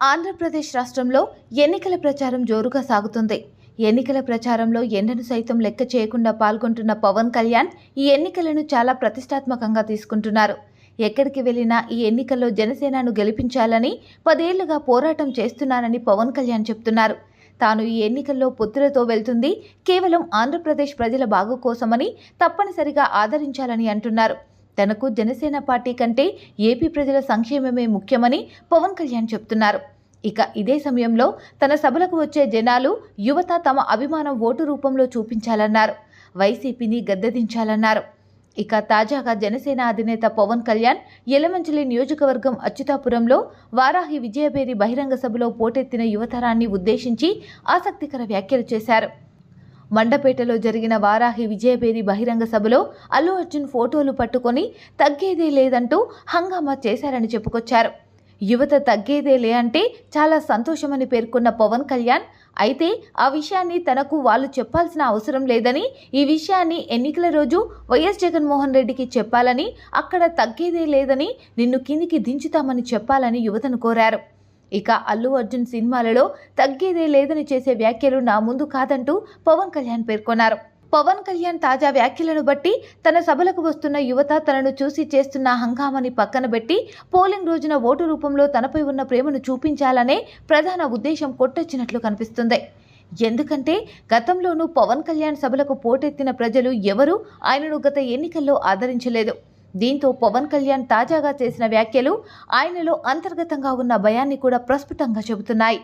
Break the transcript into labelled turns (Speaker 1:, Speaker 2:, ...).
Speaker 1: ఆంధ్రప్రదేశ్ రాష్ట్రంలో ఎన్నికల ప్రచారం జోరుగా సాగుతుంది. ఎన్నికల ప్రచారంలో ఎండను సైతం లెక్క చేయకుండా పాల్గొంటున్న పవన్ కళ్యాణ్ ఈ ఎన్నికలను చాలా ప్రతిష్టాత్మకంగా తీసుకుంటున్నారు. ఎక్కడికి వెళ్ళినా ఈ ఎన్నికల్లో జనసేనను గెలిపించాలని పదేళ్ళుగా పోరాటం చేస్తున్నానని పవన్ కళ్యాణ్ చెప్తున్నారు. తాను ఈ ఎన్నికల్లో పొత్తులతో వెళ్తుంది కేవలం ఆంధ్రప్రదేశ్ ప్రజల బాగు కోసమని తప్పనిసరిగా ఆదరించాలని అంటున్నారు. తనకు జనసేన పార్టీ కంటే ఏపీ ప్రజల సంక్షేమమే ముఖ్యమని పవన్ కళ్యాణ్ చెప్తున్నారు. ఇక ఇదే సమయంలో తన సభలకు వచ్చే జనాలు యువత తమ అభిమానం ఓటు రూపంలో చూపించాలన్నారు. వైసీపీని గద్దెదించాలన్నారు. ఇక తాజాగా జనసేన అధినేత పవన్ కళ్యాణ్ యలమంచిలి నియోజకవర్గం అచ్యుతాపురంలో వారాహి విజయబేరి బహిరంగ సభలో పోటెత్తిన యువతరాన్ని ఉద్దేశించి ఆసక్తికర వ్యాఖ్యలు చేశారు. మండపేటలో జరిగిన వారాహి విజయభేరి బహిరంగ సభలో అల్లు అర్జున్ ఫోటోలు పట్టుకొని తగ్గేదే లేదంటూ హంగామా చేశారని చెప్పుకొచ్చారు. యువత తగ్గేదే లే అంటే చాలా సంతోషమని పేర్కొన్న పవన్ కళ్యాణ్ అయితే ఆ విషయాన్ని తనకు వాళ్ళు చెప్పాల్సిన అవసరం లేదని ఈ విషయాన్ని ఎన్నికల రోజు వైఎస్ జగన్మోహన్ రెడ్డికి చెప్పాలని అక్కడ తగ్గేదే లేదని నిన్ను కిందికి దించుతామని చెప్పాలని యువతను కోరారు. ఇక అల్లు అర్జున్ సినిమాలలో తగ్గేదే లేదని చేసే వ్యాఖ్యలు నా ముందు కాదంటూ పవన్ కళ్యాణ్ పేర్కొన్నారు. పవన్ కళ్యాణ్ తాజా వ్యాఖ్యలను బట్టి తన సభలకు వస్తున్న యువత తనను చూసి చేస్తున్న హంగామని పక్కన పెట్టి పోలింగ్ రోజున ఓటు రూపంలో తనపై ఉన్న ప్రేమను చూపించాలనే ప్రధాన ఉద్దేశం కొట్టొచ్చినట్లు కనిపిస్తుంది. ఎందుకంటే గతంలోనూ పవన్ కళ్యాణ్ సభలకు పోటెత్తిన ప్రజలు ఎవరూ ఆయనను గత ఎన్నికల్లో ఆదరించలేదు. దీంతో పవన్ కళ్యాణ్ తాజాగా చేసిన వ్యాఖ్యలు ఆయనలో అంతర్గతంగా ఉన్న భయాన్ని కూడా ప్రస్ఫుటంగా చెబుతున్నాయి.